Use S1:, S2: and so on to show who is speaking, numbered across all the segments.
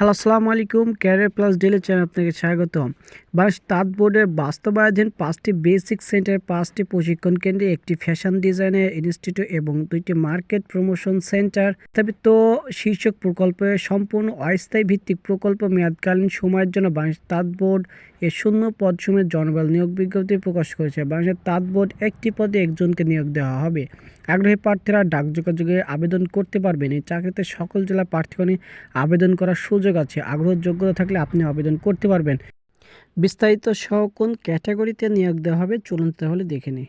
S1: Hello, আসসালামু আলাইকুম। Career plus daily channel আপনাকে স্বাগত বাংলাদেশ তাঁত বোর্ডের বাস্তবায়ন পাঁচটি বেসিক সেন্টার পাঁচটি প্রশিক্ষণ কেন্দ্রে একটি ফ্যাশন ডিজাইনের ইনস্টিটিউট এবং দুইটি মার্কেট প্রমোশন সেন্টার স্থাপিত। শীর্ষক প্রকল্পে সম্পূর্ণ অস্থায়ী ভিত্তিক প্রকল্প মেয়াদকালীন সময়ের জন্য বাংলাদেশ তাঁত বোর্ড এর শূন্য পদ পদসমূহের জনবল নিয়োগ বিজ্ঞপ্তি প্রকাশ করেছে। বাংলাদেশের তাঁত বোর্ড একটি পদে একজনকে নিয়োগ দেওয়া হবে। আগ্রহী প্রার্থীরা ডাক যোগাযোগে আবেদন করতে পারবেন। এই চাকরিতে সকল জেলা প্রার্থীগণই আবেদন করার সুযোগ আছে। আগ্রহ যোগ্যতা থাকলে আপনি আবেদন করতে পারবেন। বিস্তারিত সহ কোন ক্যাটাগরিতে নিয়োগ দেওয়া হবে চলুন তাহলে দেখে নিই।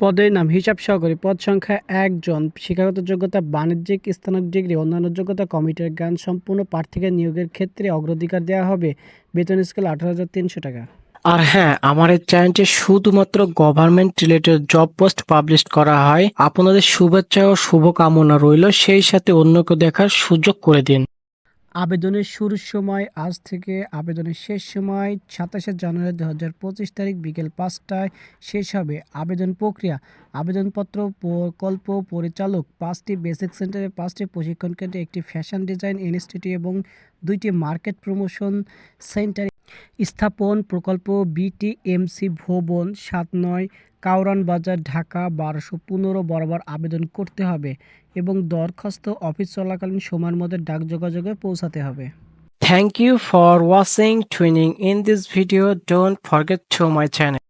S1: পদের নাম, হিসাব সহকারী। পদ সংখ্যা একজন। শিক্ষাগত যোগ্যতা, বাণিজ্যিক স্থানক ডিগ্রি, অন্যান্য যোগ্যতা কমিটির জ্ঞান সম্পূর্ণ প্রার্থীকে নিয়োগের ক্ষেত্রে অগ্রাধিকার দেওয়া হবে। বেতন স্কেল আঠারো হাজার তিনশো টাকা।
S2: আর হ্যাঁ আমার এই চ্যানেলটি শুধুমাত্র government related job post publish করা হয়। আপনাদের শুভেচ্ছা ও শুভকামনা রইল। সেই সাথে অন্যকে দেখার সুযোগ করে দিন।
S1: আবেদনের শুরুর সময়, আজ থেকে আবেদনের শেষ সময়, সাতাশে জানুয়ারি দু হাজার পঁচিশ তারিখ বিকেল পাঁচটায় শেষ হবে আবেদন প্রক্রিয়া। আবেদনপত্র প্রকল্প পরিচালক পাঁচটি বেসিক সেন্টারে পাঁচটি প্রশিক্ষণ কেন্দ্রে একটি ফ্যাশন ডিজাইন ইনস্টিটিউট এবং দুইটি মার্কেট প্রমোশন সেন্টার স্থাপন প্রকল্প বিটিএমসি ভবন সাত নয় কাউরান বাজার, ঢাকা, বারোশো পনেরো বরাবর আবেদন করতে হবে এবং দরখাস্ত অফিস চলাকালীন সময়ের মধ্যে ডাক যোগাযোগে পৌঁছাতে হবে।
S2: Thank you for watching tuning in this video don't forget to my channel